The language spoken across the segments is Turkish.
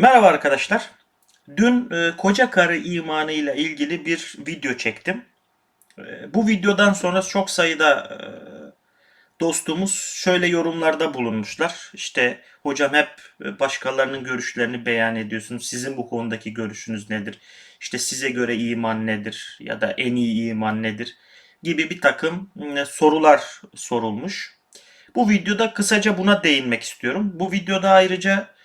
Merhaba arkadaşlar. Dün e, koca karı imanı ile ilgili bir video çektim. E, bu videodan sonra çok sayıda e, dostumuz şöyle yorumlarda bulunmuşlar. İşte hocam hep başkalarının görüşlerini beyan ediyorsunuz. Sizin bu konudaki görüşünüz nedir? İşte size göre iman nedir? Ya da en iyi iman nedir? Gibi bir takım e, sorular sorulmuş. Bu videoda kısaca buna değinmek istiyorum. Bu videoda ayrıca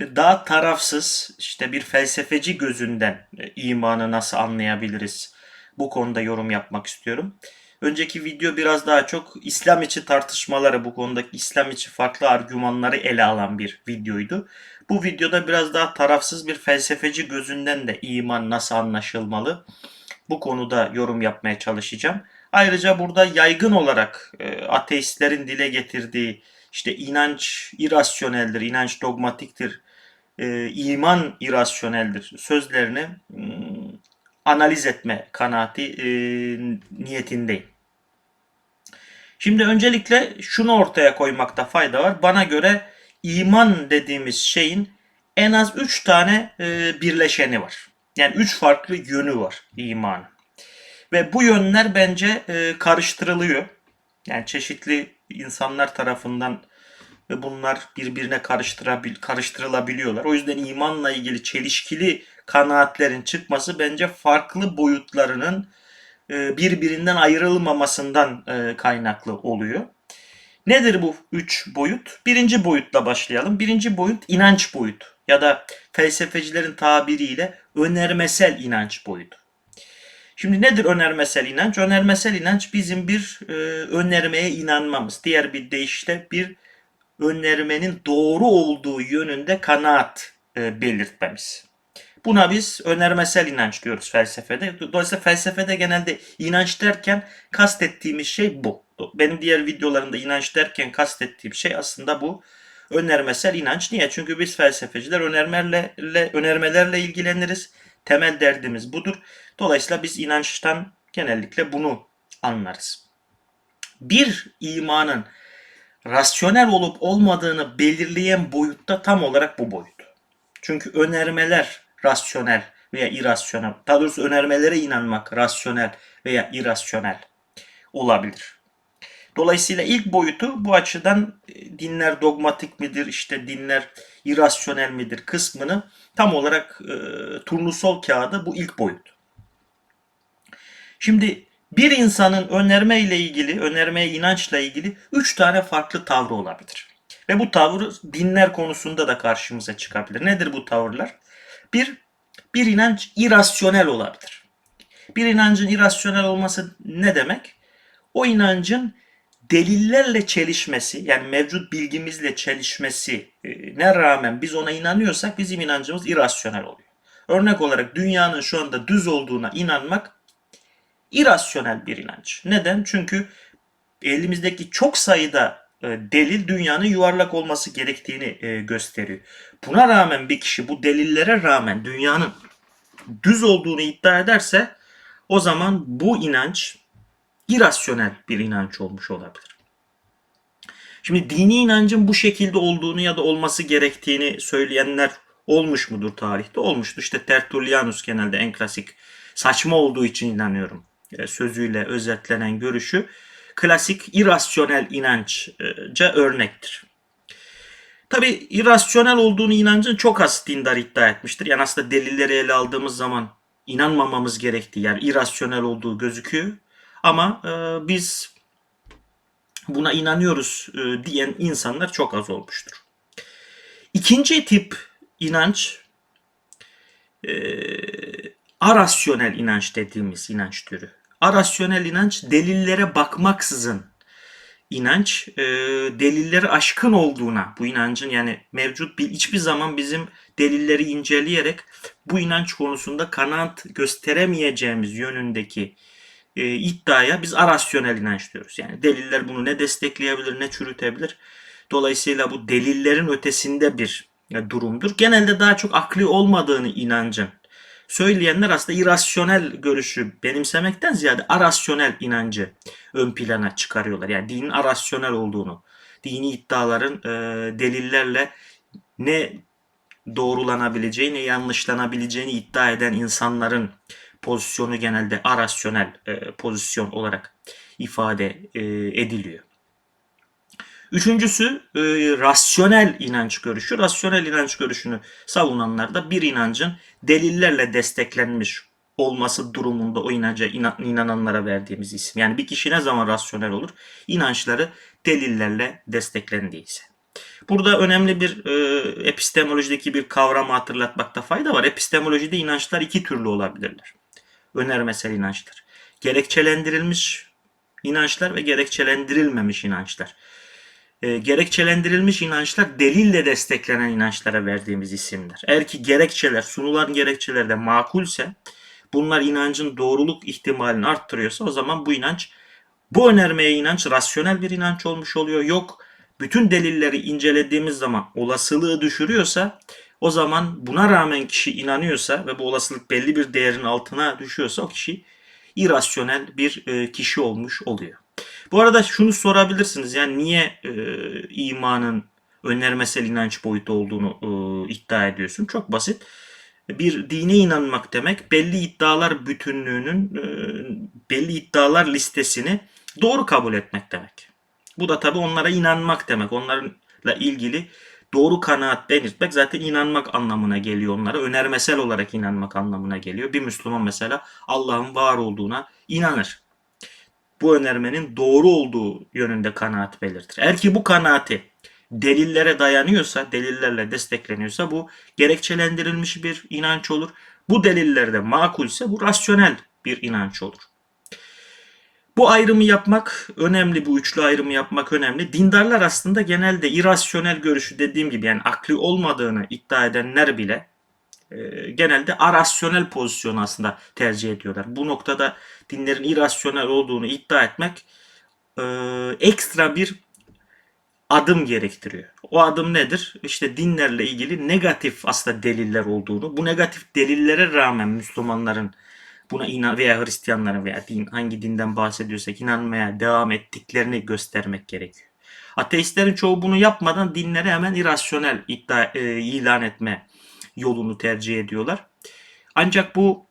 daha tarafsız işte bir felsefeci gözünden e, imanı nasıl anlayabiliriz? Bu konuda yorum yapmak istiyorum. Önceki video biraz daha çok İslam içi tartışmaları, bu konudaki İslam içi farklı argümanları ele alan bir videoydu. Bu videoda biraz daha tarafsız bir felsefeci gözünden de iman nasıl anlaşılmalı? Bu konuda yorum yapmaya çalışacağım. Ayrıca burada yaygın olarak e, ateistlerin dile getirdiği işte inanç irasyoneldir, inanç dogmatiktir, e, iman irasyoneldir sözlerini hmm, analiz etme kanaati e, niyetindeyim. Şimdi öncelikle şunu ortaya koymakta fayda var. Bana göre iman dediğimiz şeyin en az 3 tane e, birleşeni var. Yani 3 farklı yönü var imanın. Ve bu yönler bence e, karıştırılıyor. Yani çeşitli insanlar tarafından ve bunlar birbirine karıştırılabiliyorlar. O yüzden imanla ilgili çelişkili kanaatlerin çıkması bence farklı boyutlarının e, birbirinden ayrılmamasından e, kaynaklı oluyor. Nedir bu üç boyut? Birinci boyutla başlayalım. Birinci boyut inanç boyutu ya da felsefecilerin tabiriyle önermesel inanç boyutu. Şimdi nedir önermesel inanç? Önermesel inanç bizim bir e, önermeye inanmamız. Diğer bir deyişle bir önermenin doğru olduğu yönünde kanaat e, belirtmemiz. Buna biz önermesel inanç diyoruz felsefede. Dolayısıyla felsefede genelde inanç derken kastettiğimiz şey bu. Benim diğer videolarımda inanç derken kastettiğim şey aslında bu. Önermesel inanç. Niye? Çünkü biz felsefeciler önermelerle, önermelerle ilgileniriz. Temel derdimiz budur. Dolayısıyla biz inançtan genellikle bunu anlarız. Bir imanın rasyonel olup olmadığını belirleyen boyutta tam olarak bu boyut. Çünkü önermeler rasyonel veya irasyonel. Daha doğrusu önermelere inanmak rasyonel veya irasyonel olabilir. Dolayısıyla ilk boyutu bu açıdan e, dinler dogmatik midir, işte dinler irasyonel midir kısmını tam olarak e, turnusol kağıdı bu ilk boyut. Şimdi bir insanın önerme ile ilgili, önermeye inançla ilgili üç tane farklı tavrı olabilir. Ve bu tavır dinler konusunda da karşımıza çıkabilir. Nedir bu tavırlar? Bir, bir inanç irasyonel olabilir. Bir inancın irasyonel olması ne demek? O inancın delillerle çelişmesi yani mevcut bilgimizle çelişmesi ne rağmen biz ona inanıyorsak bizim inancımız irasyonel oluyor. Örnek olarak dünyanın şu anda düz olduğuna inanmak irasyonel bir inanç. Neden? Çünkü elimizdeki çok sayıda e, delil dünyanın yuvarlak olması gerektiğini e, gösteriyor. Buna rağmen bir kişi bu delillere rağmen dünyanın düz olduğunu iddia ederse o zaman bu inanç irasyonel bir inanç olmuş olabilir. Şimdi dini inancın bu şekilde olduğunu ya da olması gerektiğini söyleyenler olmuş mudur tarihte? Olmuştur. İşte Tertullianus genelde en klasik saçma olduğu için inanıyorum sözüyle özetlenen görüşü klasik irasyonel inançça örnektir. Tabi irasyonel olduğunu inancın çok az dindar iddia etmiştir. Yani aslında delilleri ele aldığımız zaman inanmamamız gerektiği yani irasyonel olduğu gözüküyor. Ama e, biz buna inanıyoruz e, diyen insanlar çok az olmuştur. İkinci tip inanç e, arasyonel inanç dediğimiz inanç türü. Arasyonel inanç delillere bakmaksızın inanç e, delilleri aşkın olduğuna bu inancın yani mevcut bir hiçbir zaman bizim delilleri inceleyerek bu inanç konusunda kanaat gösteremeyeceğimiz yönündeki e, iddiaya biz arasyonel inanç diyoruz. Yani deliller bunu ne destekleyebilir ne çürütebilir. Dolayısıyla bu delillerin ötesinde bir e, durumdur. Genelde daha çok akli olmadığını inancın söyleyenler aslında irasyonel görüşü benimsemekten ziyade arasyonel inancı ön plana çıkarıyorlar. Yani dinin arasyonel olduğunu, dini iddiaların e, delillerle ne doğrulanabileceği ne yanlışlanabileceğini iddia eden insanların pozisyonu genelde arasyonel e, pozisyon olarak ifade e, ediliyor. Üçüncüsü e, rasyonel inanç görüşü. Rasyonel inanç görüşünü savunanlar da bir inancın delillerle desteklenmiş olması durumunda o inanca inan- inananlara verdiğimiz isim. Yani bir kişi ne zaman rasyonel olur? İnançları delillerle desteklendiyse. Burada önemli bir e, epistemolojideki bir kavramı hatırlatmakta fayda var. Epistemolojide inançlar iki türlü olabilirler. Önermesel inançlar. Gerekçelendirilmiş inançlar ve gerekçelendirilmemiş inançlar. E, gerekçelendirilmiş inançlar delille desteklenen inançlara verdiğimiz isimler. Eğer ki gerekçeler, sunulan gerekçeler de makulse bunlar inancın doğruluk ihtimalini arttırıyorsa o zaman bu inanç bu önermeye inanç rasyonel bir inanç olmuş oluyor. Yok bütün delilleri incelediğimiz zaman olasılığı düşürüyorsa o zaman buna rağmen kişi inanıyorsa ve bu olasılık belli bir değerin altına düşüyorsa o kişi irasyonel bir e, kişi olmuş oluyor. Bu arada şunu sorabilirsiniz. Yani niye e, imanın önermesel inanç boyutu olduğunu e, iddia ediyorsun? Çok basit. Bir dine inanmak demek belli iddialar bütünlüğünün e, belli iddialar listesini doğru kabul etmek demek. Bu da tabii onlara inanmak demek. Onlarla ilgili doğru kanaat belirtmek zaten inanmak anlamına geliyor onlara. Önermesel olarak inanmak anlamına geliyor. Bir Müslüman mesela Allah'ın var olduğuna inanır. Bu önermenin doğru olduğu yönünde kanaat belirtir. Eğer ki bu kanaati delillere dayanıyorsa, delillerle destekleniyorsa bu gerekçelendirilmiş bir inanç olur. Bu delillerde makulse bu rasyonel bir inanç olur. Bu ayrımı yapmak önemli, bu üçlü ayrımı yapmak önemli. Dindarlar aslında genelde irasyonel görüşü dediğim gibi yani akli olmadığını iddia edenler bile e, genelde arasyonel pozisyonu aslında tercih ediyorlar. Bu noktada dinlerin irasyonel olduğunu iddia etmek e, ekstra bir adım gerektiriyor. O adım nedir? İşte dinlerle ilgili negatif aslında deliller olduğunu, bu negatif delillere rağmen Müslümanların buna inan veya Hristiyanların veya din hangi dinden bahsediyorsak inanmaya devam ettiklerini göstermek gerekiyor. Ateistlerin çoğu bunu yapmadan dinleri hemen irasyonel iddia, e, ilan etme yolunu tercih ediyorlar. Ancak bu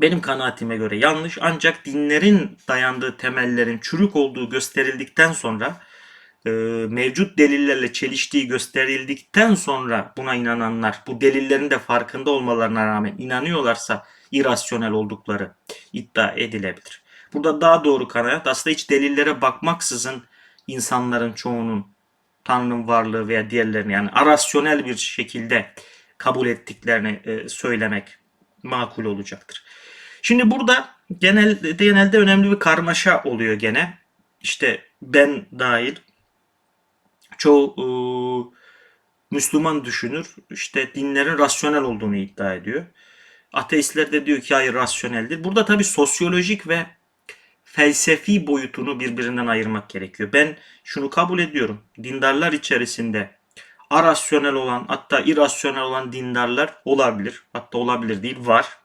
benim kanaatime göre yanlış. Ancak dinlerin dayandığı temellerin çürük olduğu gösterildikten sonra e, mevcut delillerle çeliştiği gösterildikten sonra buna inananlar bu delillerin de farkında olmalarına rağmen inanıyorlarsa irasyonel oldukları iddia edilebilir. Burada daha doğru kanaat aslında hiç delillere bakmaksızın insanların çoğunun Tanrı'nın varlığı veya diğerlerini yani arasyonel bir şekilde kabul ettiklerini e, söylemek makul olacaktır. Şimdi burada genel genelde önemli bir karmaşa oluyor gene. İşte ben dahil çoğu e, Müslüman düşünür işte dinlerin rasyonel olduğunu iddia ediyor. Ateistler de diyor ki hayır rasyoneldir. Burada tabi sosyolojik ve felsefi boyutunu birbirinden ayırmak gerekiyor. Ben şunu kabul ediyorum. Dindarlar içerisinde arasyonel olan hatta irasyonel olan dindarlar olabilir. Hatta olabilir değil var.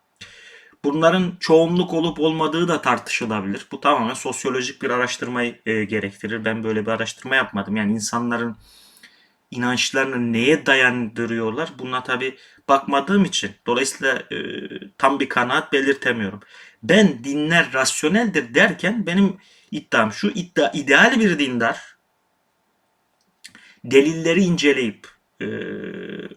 Bunların çoğunluk olup olmadığı da tartışılabilir. Bu tamamen sosyolojik bir araştırmayı e, gerektirir. Ben böyle bir araştırma yapmadım. Yani insanların inançlarını neye dayandırıyorlar? Buna tabi bakmadığım için dolayısıyla e, tam bir kanaat belirtemiyorum. Ben dinler rasyoneldir derken benim iddiam şu iddia ideal bir dindar delilleri inceleyip e,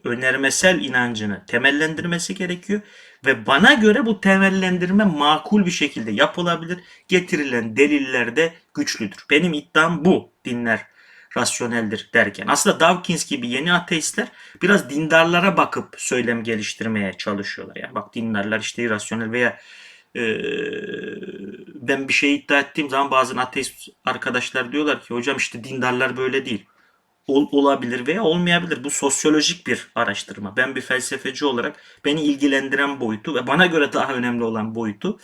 önermesel inancını temellendirmesi gerekiyor ve bana göre bu temellendirme makul bir şekilde yapılabilir. Getirilen deliller de güçlüdür. Benim iddiam bu dinler rasyoneldir derken. Aslında Dawkins gibi yeni ateistler biraz dindarlara bakıp söylem geliştirmeye çalışıyorlar. Yani bak dindarlar işte irrasyonel veya e, ben bir şey iddia ettiğim zaman bazı ateist arkadaşlar diyorlar ki hocam işte dindarlar böyle değil. Ol, olabilir veya olmayabilir. Bu sosyolojik bir araştırma. Ben bir felsefeci olarak beni ilgilendiren boyutu ve bana göre daha önemli olan boyutu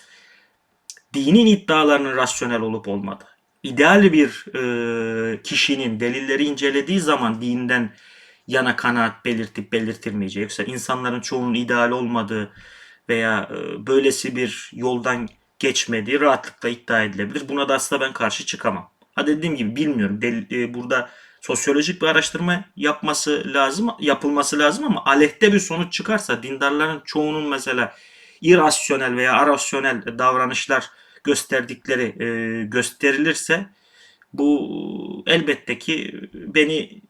dinin iddialarının rasyonel olup olmadığı ideal bir e, kişinin delilleri incelediği zaman dinden yana kanaat belirtip belirtilmeyeceği yoksa insanların çoğunun ideal olmadığı veya e, böylesi bir yoldan geçmediği rahatlıkla iddia edilebilir. Buna da aslında ben karşı çıkamam. Ha dediğim gibi bilmiyorum. Del, e, burada sosyolojik bir araştırma yapması lazım, yapılması lazım ama aleyhte bir sonuç çıkarsa dindarların çoğunun mesela irrasyonel veya arasyonel davranışlar gösterdikleri e, gösterilirse bu elbette ki beni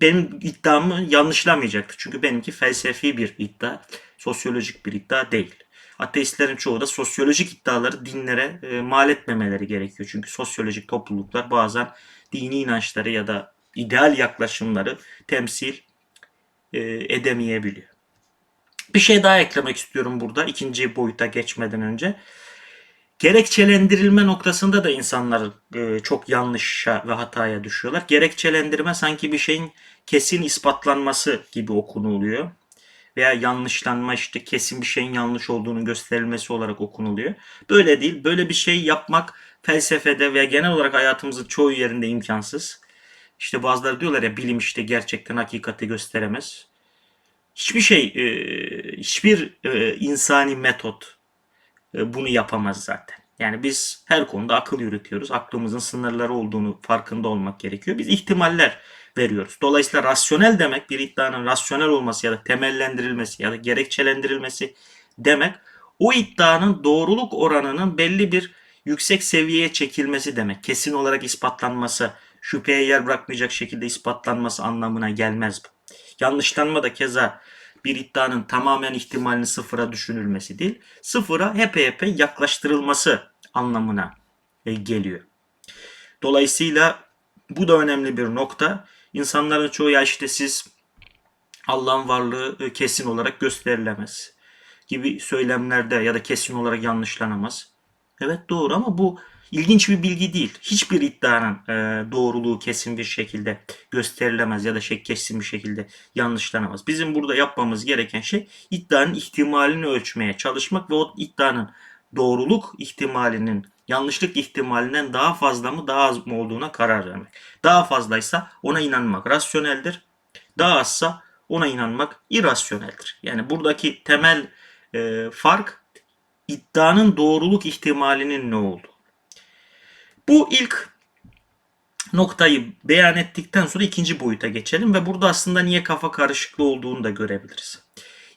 benim iddiamı yanlışlamayacaktır. Çünkü benimki felsefi bir iddia, sosyolojik bir iddia değil. Ateistlerin çoğu da sosyolojik iddiaları dinlere e, mal etmemeleri gerekiyor. Çünkü sosyolojik topluluklar bazen dini inançları ya da ideal yaklaşımları temsil e, edemeyebiliyor. Bir şey daha eklemek istiyorum burada ikinci boyuta geçmeden önce. Gerekçelendirilme noktasında da insanlar e, çok yanlışa ve hataya düşüyorlar. Gerekçelendirme sanki bir şeyin kesin ispatlanması gibi okunuluyor. Veya yanlışlanma işte kesin bir şeyin yanlış olduğunu gösterilmesi olarak okunuluyor. Böyle değil. Böyle bir şey yapmak felsefede veya genel olarak hayatımızın çoğu yerinde imkansız. İşte bazıları diyorlar ya bilim işte gerçekten hakikati gösteremez. Hiçbir şey, e, hiçbir e, insani metot e, bunu yapamaz zaten. Yani biz her konuda akıl yürütüyoruz. Aklımızın sınırları olduğunu farkında olmak gerekiyor. Biz ihtimaller veriyoruz. Dolayısıyla rasyonel demek bir iddianın rasyonel olması ya da temellendirilmesi ya da gerekçelendirilmesi demek o iddianın doğruluk oranının belli bir yüksek seviyeye çekilmesi demek. Kesin olarak ispatlanması, şüpheye yer bırakmayacak şekilde ispatlanması anlamına gelmez bu. Yanlışlanma da keza bir iddianın tamamen ihtimalini sıfıra düşünülmesi değil, sıfıra epey epey yaklaştırılması anlamına e, geliyor. Dolayısıyla bu da önemli bir nokta. İnsanların çoğu ya işte siz Allah'ın varlığı e, kesin olarak gösterilemez gibi söylemlerde ya da kesin olarak yanlışlanamaz. Evet doğru ama bu ilginç bir bilgi değil. Hiçbir iddianın e, doğruluğu kesin bir şekilde gösterilemez ya da şey kesin bir şekilde yanlışlanamaz. Bizim burada yapmamız gereken şey iddianın ihtimalini ölçmeye çalışmak ve o iddianın doğruluk ihtimalinin yanlışlık ihtimalinden daha fazla mı daha az mı olduğuna karar vermek. Daha fazlaysa ona inanmak rasyoneldir. Daha azsa ona inanmak irrasyoneldir. Yani buradaki temel e, fark iddianın doğruluk ihtimalinin ne olduğu. Bu ilk noktayı beyan ettikten sonra ikinci boyuta geçelim ve burada aslında niye kafa karışıklığı olduğunu da görebiliriz.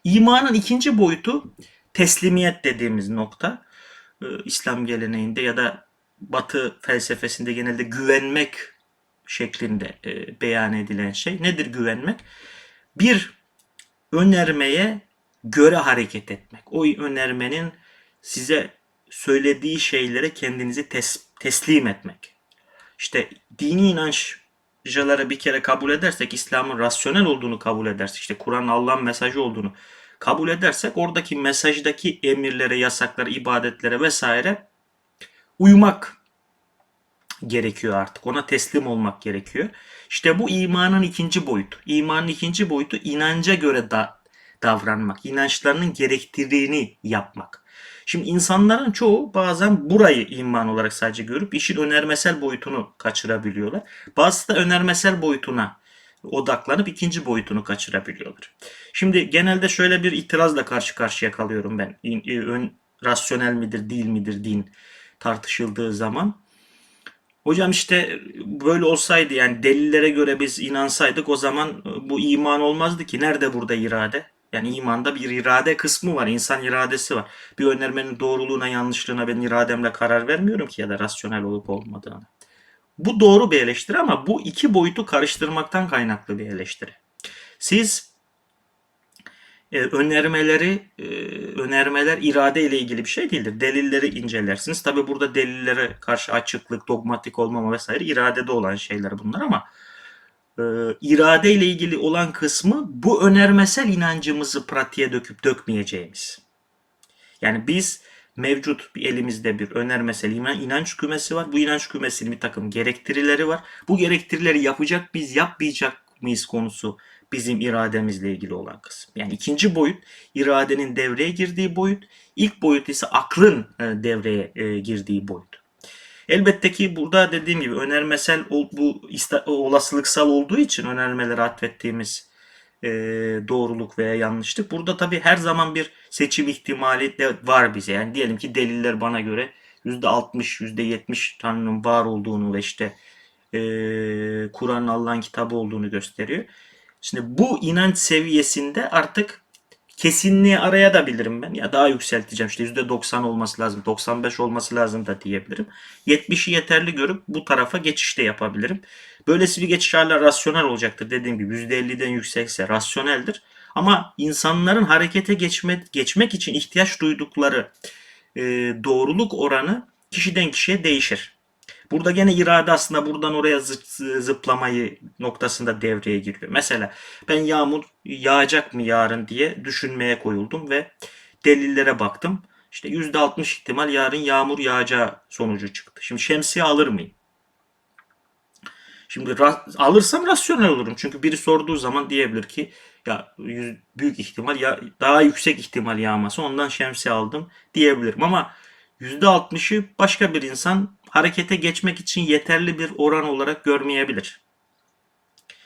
İmanın ikinci boyutu teslimiyet dediğimiz nokta. Ee, İslam geleneğinde ya da Batı felsefesinde genelde güvenmek şeklinde e, beyan edilen şey. Nedir güvenmek? Bir önermeye göre hareket etmek. O önermenin size söylediği şeylere kendinizi tes- teslim etmek. İşte dini inançları bir kere kabul edersek, İslam'ın rasyonel olduğunu kabul edersek, işte Kur'an'ın Allah'ın mesajı olduğunu kabul edersek oradaki mesajdaki emirlere, yasaklara, ibadetlere vesaire uymak gerekiyor artık. Ona teslim olmak gerekiyor. İşte bu imanın ikinci boyutu. İmanın ikinci boyutu inanca göre da davranmak, inançlarının gerektirdiğini yapmak. Şimdi insanların çoğu bazen burayı iman olarak sadece görüp işin önermesel boyutunu kaçırabiliyorlar. Bazısı da önermesel boyutuna odaklanıp ikinci boyutunu kaçırabiliyorlar. Şimdi genelde şöyle bir itirazla karşı karşıya kalıyorum ben. Ön, rasyonel midir değil midir din tartışıldığı zaman. Hocam işte böyle olsaydı yani delillere göre biz inansaydık o zaman bu iman olmazdı ki. Nerede burada irade? Yani imanda bir irade kısmı var. insan iradesi var. Bir önermenin doğruluğuna yanlışlığına ben irademle karar vermiyorum ki ya da rasyonel olup olmadığını. Bu doğru bir eleştiri ama bu iki boyutu karıştırmaktan kaynaklı bir eleştiri. Siz e, önermeleri e, önermeler irade ile ilgili bir şey değildir. Delilleri incelersiniz. Tabi burada delillere karşı açıklık, dogmatik olmama vesaire iradede olan şeyler bunlar ama e, ilgili olan kısmı bu önermesel inancımızı pratiğe döküp dökmeyeceğimiz. Yani biz mevcut bir elimizde bir önermesel inanç kümesi var. Bu inanç kümesinin bir takım gerektirileri var. Bu gerektirileri yapacak biz yapmayacak mıyız konusu bizim irademizle ilgili olan kısım. Yani ikinci boyut iradenin devreye girdiği boyut. İlk boyut ise aklın e, devreye e, girdiği boyut. Elbette ki burada dediğim gibi önermesel bu olasılıksal olduğu için önermelere atfettiğimiz e, doğruluk veya yanlışlık. Burada tabii her zaman bir seçim ihtimali de var bize. Yani diyelim ki deliller bana göre %60, %70 Tanrı'nın var olduğunu ve işte e, Kur'an'ın Allah'ın kitabı olduğunu gösteriyor. Şimdi bu inanç seviyesinde artık kesinliği araya da bilirim ben. Ya daha yükselteceğim. İşte %90 olması lazım. 95 olması lazım da diyebilirim. 70'i yeterli görüp bu tarafa geçiş de yapabilirim. Böylesi bir geçiş hala rasyonel olacaktır. Dediğim gibi %50'den yüksekse rasyoneldir. Ama insanların harekete geçmek, geçmek için ihtiyaç duydukları e, doğruluk oranı kişiden kişiye değişir. Burada gene irade aslında buradan oraya zı- zıplamayı noktasında devreye giriyor. Mesela ben yağmur yağacak mı yarın diye düşünmeye koyuldum ve delillere baktım. İşte %60 ihtimal yarın yağmur yağacağı sonucu çıktı. Şimdi şemsiye alır mıyım? Şimdi ra- alırsam rasyonel olurum. Çünkü biri sorduğu zaman diyebilir ki ya büyük ihtimal ya daha yüksek ihtimal yağması ondan şemsiye aldım diyebilirim. Ama %60'ı başka bir insan harekete geçmek için yeterli bir oran olarak görmeyebilir.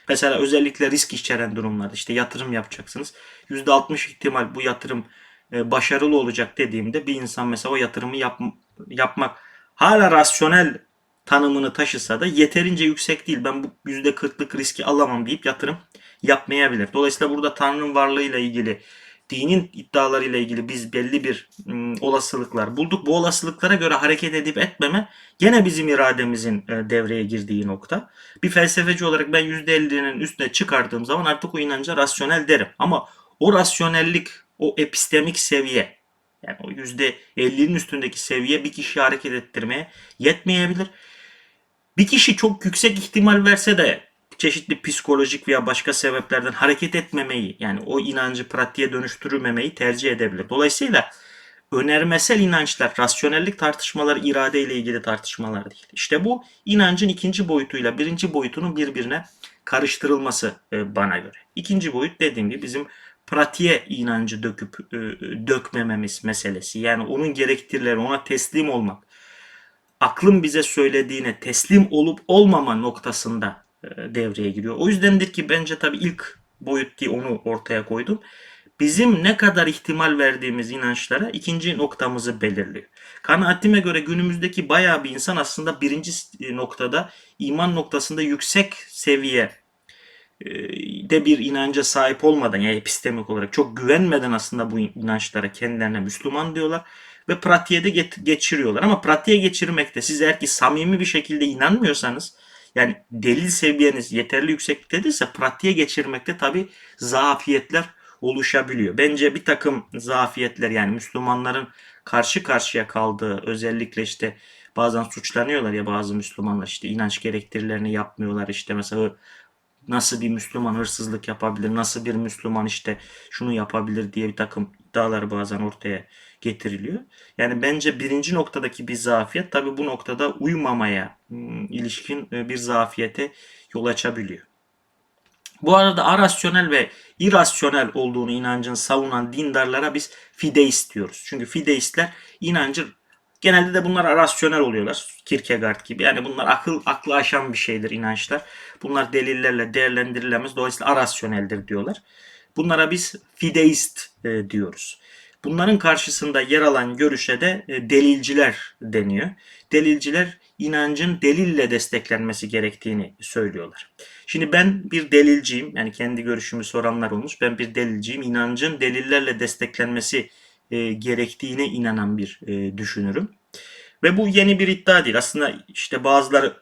Mesela özellikle risk içeren durumlarda işte yatırım yapacaksınız. %60 ihtimal bu yatırım e, başarılı olacak dediğimde bir insan mesela o yatırımı yap, yapmak hala rasyonel tanımını taşısa da yeterince yüksek değil. Ben bu %40'lık riski alamam deyip yatırım yapmayabilir. Dolayısıyla burada Tanrı'nın varlığıyla ilgili dinin iddialarıyla ilgili biz belli bir olasılıklar bulduk. Bu olasılıklara göre hareket edip etmeme gene bizim irademizin e, devreye girdiği nokta. Bir felsefeci olarak ben %50'nin üstüne çıkardığım zaman artık o inanca rasyonel derim. Ama o rasyonellik, o epistemik seviye yani o %50'nin üstündeki seviye bir kişiyi hareket ettirmeye yetmeyebilir. Bir kişi çok yüksek ihtimal verse de çeşitli psikolojik veya başka sebeplerden hareket etmemeyi yani o inancı pratiğe dönüştürmemeyi tercih edebilir. Dolayısıyla önermesel inançlar, rasyonellik tartışmaları irade ile ilgili tartışmalar değil. İşte bu inancın ikinci boyutuyla birinci boyutunun birbirine karıştırılması e, bana göre. İkinci boyut dediğim gibi bizim pratiğe inancı döküp e, dökmememiz meselesi. Yani onun gerektirileri ona teslim olmak. Aklın bize söylediğine teslim olup olmama noktasında devreye giriyor. O yüzdendir ki bence tabii ilk boyut diye onu ortaya koydum. Bizim ne kadar ihtimal verdiğimiz inançlara ikinci noktamızı belirliyor. Kanaatime göre günümüzdeki bayağı bir insan aslında birinci noktada iman noktasında yüksek seviye e, de bir inanca sahip olmadan yani epistemik olarak çok güvenmeden aslında bu inançlara kendilerine Müslüman diyorlar ve pratiğe de geçiriyorlar. Ama pratiğe geçirmekte siz eğer ki samimi bir şekilde inanmıyorsanız yani delil seviyeniz yeterli yükseklikte değilse pratiğe geçirmekte tabi zafiyetler oluşabiliyor. Bence bir takım zafiyetler yani Müslümanların karşı karşıya kaldığı özellikle işte bazen suçlanıyorlar ya bazı Müslümanlar işte inanç gerektirilerini yapmıyorlar işte mesela nasıl bir Müslüman hırsızlık yapabilir, nasıl bir Müslüman işte şunu yapabilir diye bir takım iddialar bazen ortaya getiriliyor. Yani bence birinci noktadaki bir zafiyet tabi bu noktada uymamaya ım, ilişkin e, bir zafiyete yol açabiliyor. Bu arada arasyonel ve irasyonel olduğunu inancın savunan dindarlara biz fideist diyoruz. Çünkü fideistler inancı genelde de bunlar arasyonel oluyorlar. Kierkegaard gibi. Yani bunlar akıl aklı aşan bir şeydir inançlar. Bunlar delillerle değerlendirilemez. Dolayısıyla arasyoneldir diyorlar. Bunlara biz fideist e, diyoruz. Bunların karşısında yer alan görüşe de e, delilciler deniyor. Delilciler inancın delille desteklenmesi gerektiğini söylüyorlar. Şimdi ben bir delilciyim. Yani kendi görüşümü soranlar olmuş. Ben bir delilciyim. İnancın delillerle desteklenmesi e, gerektiğine inanan bir e, düşünürüm. Ve bu yeni bir iddia değil. Aslında işte bazıları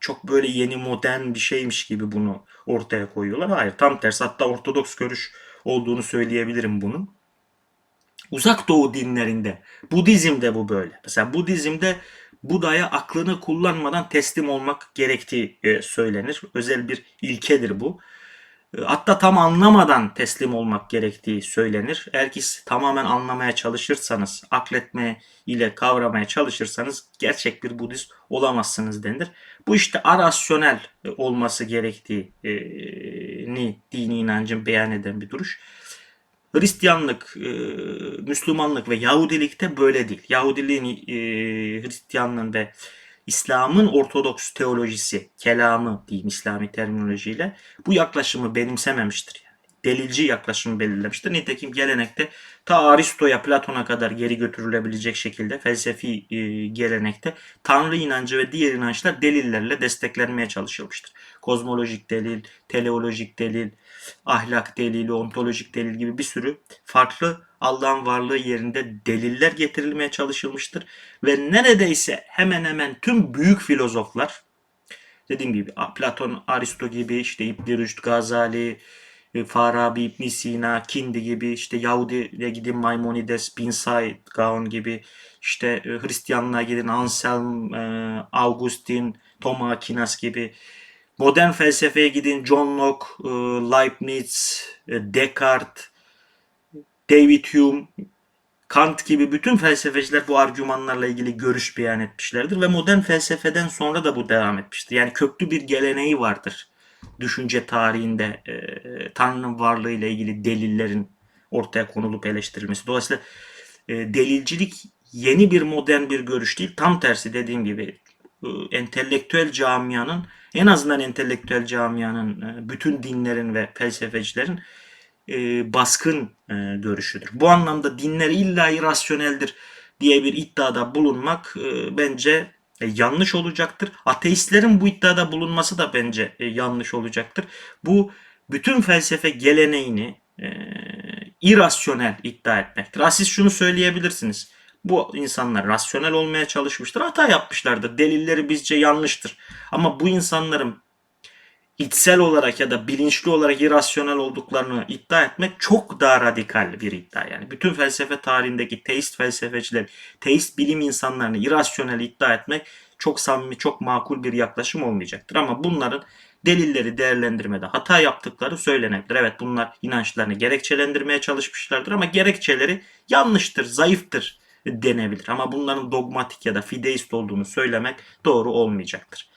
çok böyle yeni modern bir şeymiş gibi bunu ortaya koyuyorlar. Hayır tam tersi hatta ortodoks görüş olduğunu söyleyebilirim bunun. Uzak Doğu dinlerinde, Budizm'de bu böyle. Mesela Budizm'de Buda'ya aklını kullanmadan teslim olmak gerektiği e, söylenir. Özel bir ilkedir bu. E, Hatta tam anlamadan teslim olmak gerektiği söylenir. Eğer ki tamamen anlamaya çalışırsanız, akletmeye ile kavramaya çalışırsanız gerçek bir Budist olamazsınız denir. Bu işte arasyonel e, olması gerektiğini dini inancın beyan eden bir duruş. Hristiyanlık, e, Müslümanlık ve Yahudilikte böyle değil. Yahudiliğin, e, Hristiyanlığın ve İslam'ın ortodoks teolojisi, kelamı diyeyim İslami terminolojiyle bu yaklaşımı benimsememiştir. Yani. delilci yaklaşımı belirlemiştir. Nitekim gelenekte ta Aristo'ya, Platon'a kadar geri götürülebilecek şekilde felsefi e, gelenekte Tanrı inancı ve diğer inançlar delillerle desteklenmeye çalışılmıştır. Kozmolojik delil, teleolojik delil, ahlak delili, ontolojik delil gibi bir sürü farklı Allah'ın varlığı yerinde deliller getirilmeye çalışılmıştır. Ve neredeyse hemen hemen tüm büyük filozoflar dediğim gibi Platon, Aristo gibi işte İbn Rüşd, Gazali, e, Farabi, İbn Sina, Kindi gibi işte Yahudi'ye gidin Maimonides, Bin Said, Gaon gibi işte e, Hristiyanlığa gidin Anselm, e, Augustin, Thomas Aquinas gibi modern felsefeye gidin John Locke, Leibniz, Descartes, David Hume, Kant gibi bütün felsefeciler bu argümanlarla ilgili görüş beyan etmişlerdir ve modern felsefeden sonra da bu devam etmiştir. Yani köklü bir geleneği vardır düşünce tarihinde e, Tanrı'nın varlığı ile ilgili delillerin ortaya konulup eleştirilmesi. Dolayısıyla e, delilcilik yeni bir modern bir görüş değil. Tam tersi dediğim gibi e, entelektüel camianın en azından entelektüel camianın e, bütün dinlerin ve felsefecilerin e, baskın e, görüşüdür. Bu anlamda dinler illa irrasyoneldir diye bir iddiada bulunmak bence yanlış olacaktır. Ateistlerin bu iddiada bulunması da bence yanlış olacaktır. Bu bütün felsefe geleneğini irrasyonel iddia etmektir. Ha, siz şunu söyleyebilirsiniz. Bu insanlar rasyonel olmaya çalışmıştır. Hata yapmışlardır. Delilleri bizce yanlıştır. Ama bu insanların içsel olarak ya da bilinçli olarak irrasyonel olduklarını iddia etmek çok daha radikal bir iddia. Yani bütün felsefe tarihindeki teist felsefeciler, teist bilim insanlarını irrasyonel iddia etmek çok samimi, çok makul bir yaklaşım olmayacaktır. Ama bunların delilleri değerlendirmede hata yaptıkları söylenebilir. Evet bunlar inançlarını gerekçelendirmeye çalışmışlardır ama gerekçeleri yanlıştır, zayıftır denebilir. Ama bunların dogmatik ya da fideist olduğunu söylemek doğru olmayacaktır.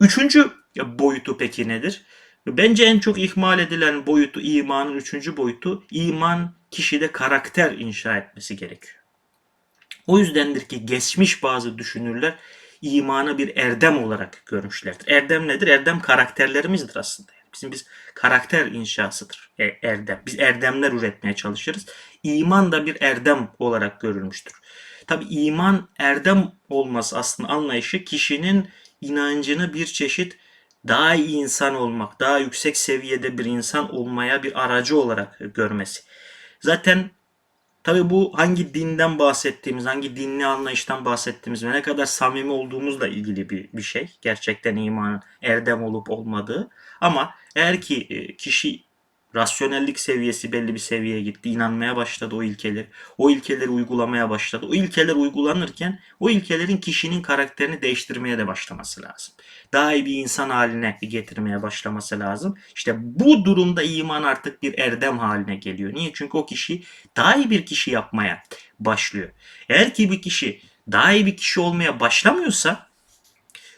Üçüncü boyutu peki nedir? Bence en çok ihmal edilen boyutu imanın üçüncü boyutu iman kişide karakter inşa etmesi gerekiyor. O yüzdendir ki geçmiş bazı düşünürler imanı bir erdem olarak görmüşlerdir. Erdem nedir? Erdem karakterlerimizdir aslında. Bizim biz karakter inşasıdır e, erdem. Biz erdemler üretmeye çalışırız. İman da bir erdem olarak görülmüştür. Tabi iman erdem olması aslında anlayışı kişinin inancını bir çeşit daha iyi insan olmak, daha yüksek seviyede bir insan olmaya bir aracı olarak görmesi. Zaten tabi bu hangi dinden bahsettiğimiz, hangi dinli anlayıştan bahsettiğimiz ve ne kadar samimi olduğumuzla ilgili bir, bir şey. Gerçekten imanın erdem olup olmadığı. Ama eğer ki e, kişi rasyonellik seviyesi belli bir seviyeye gitti. inanmaya başladı o ilkeleri. O ilkeleri uygulamaya başladı. O ilkeler uygulanırken o ilkelerin kişinin karakterini değiştirmeye de başlaması lazım. Daha iyi bir insan haline getirmeye başlaması lazım. İşte bu durumda iman artık bir erdem haline geliyor. Niye? Çünkü o kişi daha iyi bir kişi yapmaya başlıyor. Eğer ki bir kişi daha iyi bir kişi olmaya başlamıyorsa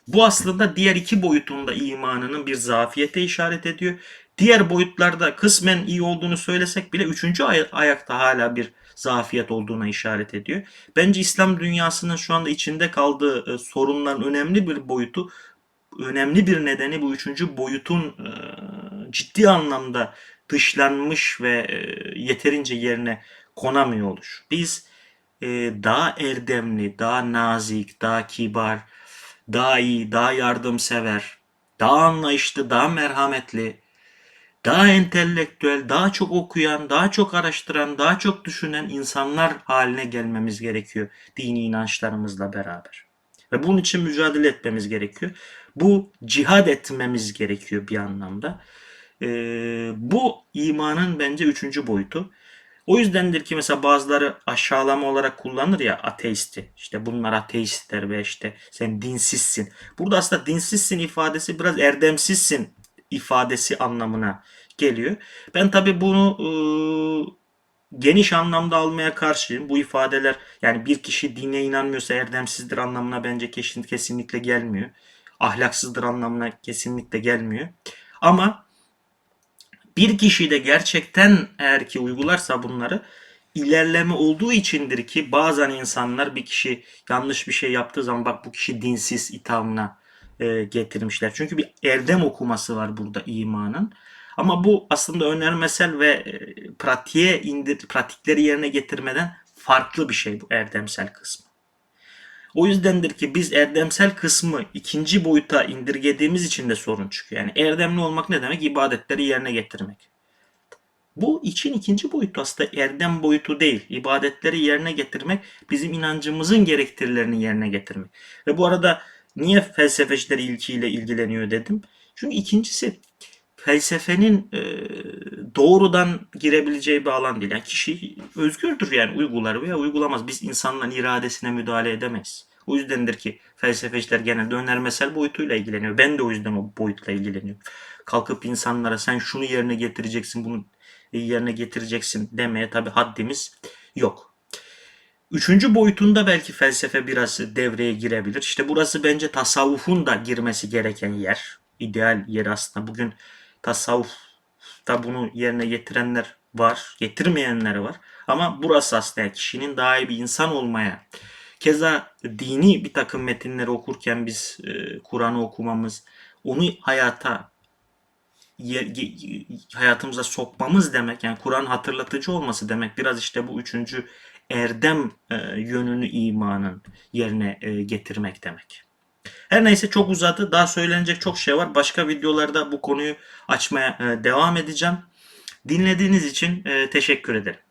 bu aslında diğer iki boyutunda imanının bir zafiyete işaret ediyor diğer boyutlarda kısmen iyi olduğunu söylesek bile üçüncü ay- ayakta hala bir zafiyet olduğuna işaret ediyor. Bence İslam dünyasının şu anda içinde kaldığı e, sorunların önemli bir boyutu, önemli bir nedeni bu üçüncü boyutun e, ciddi anlamda dışlanmış ve e, yeterince yerine konamıyor oluş. Biz e, daha erdemli, daha nazik, daha kibar, daha iyi, daha yardımsever, daha anlayışlı, daha merhametli, daha entelektüel, daha çok okuyan, daha çok araştıran, daha çok düşünen insanlar haline gelmemiz gerekiyor dini inançlarımızla beraber. Ve bunun için mücadele etmemiz gerekiyor. Bu cihad etmemiz gerekiyor bir anlamda. Ee, bu imanın bence üçüncü boyutu. O yüzdendir ki mesela bazıları aşağılama olarak kullanır ya ateisti. İşte bunlar ateistler ve işte sen dinsizsin. Burada aslında dinsizsin ifadesi biraz erdemsizsin ifadesi anlamına geliyor. Ben tabi bunu e, geniş anlamda almaya karşıyım. Bu ifadeler yani bir kişi dine inanmıyorsa erdemsizdir anlamına bence kesin, kesinlikle gelmiyor. Ahlaksızdır anlamına kesinlikle gelmiyor. Ama bir kişi de gerçekten eğer ki uygularsa bunları ilerleme olduğu içindir ki bazen insanlar bir kişi yanlış bir şey yaptığı zaman bak bu kişi dinsiz ithamına e, getirmişler. Çünkü bir erdem okuması var burada imanın. Ama bu aslında önermesel ve e, pratiğe indir, pratikleri yerine getirmeden farklı bir şey bu erdemsel kısmı. O yüzdendir ki biz erdemsel kısmı ikinci boyuta indirgediğimiz için de sorun çıkıyor. Yani erdemli olmak ne demek? İbadetleri yerine getirmek. Bu için ikinci boyutu aslında erdem boyutu değil. İbadetleri yerine getirmek bizim inancımızın gerektirilerini yerine getirmek. Ve bu arada niye felsefeciler ilkiyle ilgileniyor dedim. Çünkü ikincisi felsefenin e, doğrudan girebileceği bir alan değil. Yani kişi özgürdür yani uygular veya uygulamaz. Biz insanların iradesine müdahale edemeyiz. O yüzdendir ki felsefeciler genelde önermesel boyutuyla ilgileniyor. Ben de o yüzden o boyutla ilgileniyorum. Kalkıp insanlara sen şunu yerine getireceksin, bunu yerine getireceksin demeye tabi haddimiz yok. Üçüncü boyutunda belki felsefe biraz devreye girebilir. İşte burası bence tasavvufun da girmesi gereken yer. İdeal yer aslında. Bugün tasavvufta bunu yerine getirenler var, getirmeyenler var. Ama burası aslında kişinin daha iyi bir insan olmaya, keza dini bir takım metinleri okurken biz e, Kur'an'ı okumamız, onu hayata hayatımıza sokmamız demek yani Kur'an hatırlatıcı olması demek biraz işte bu üçüncü erdem e, yönünü imanın yerine e, getirmek demek. Her neyse çok uzadı. Daha söylenecek çok şey var. Başka videolarda bu konuyu açmaya e, devam edeceğim. Dinlediğiniz için e, teşekkür ederim.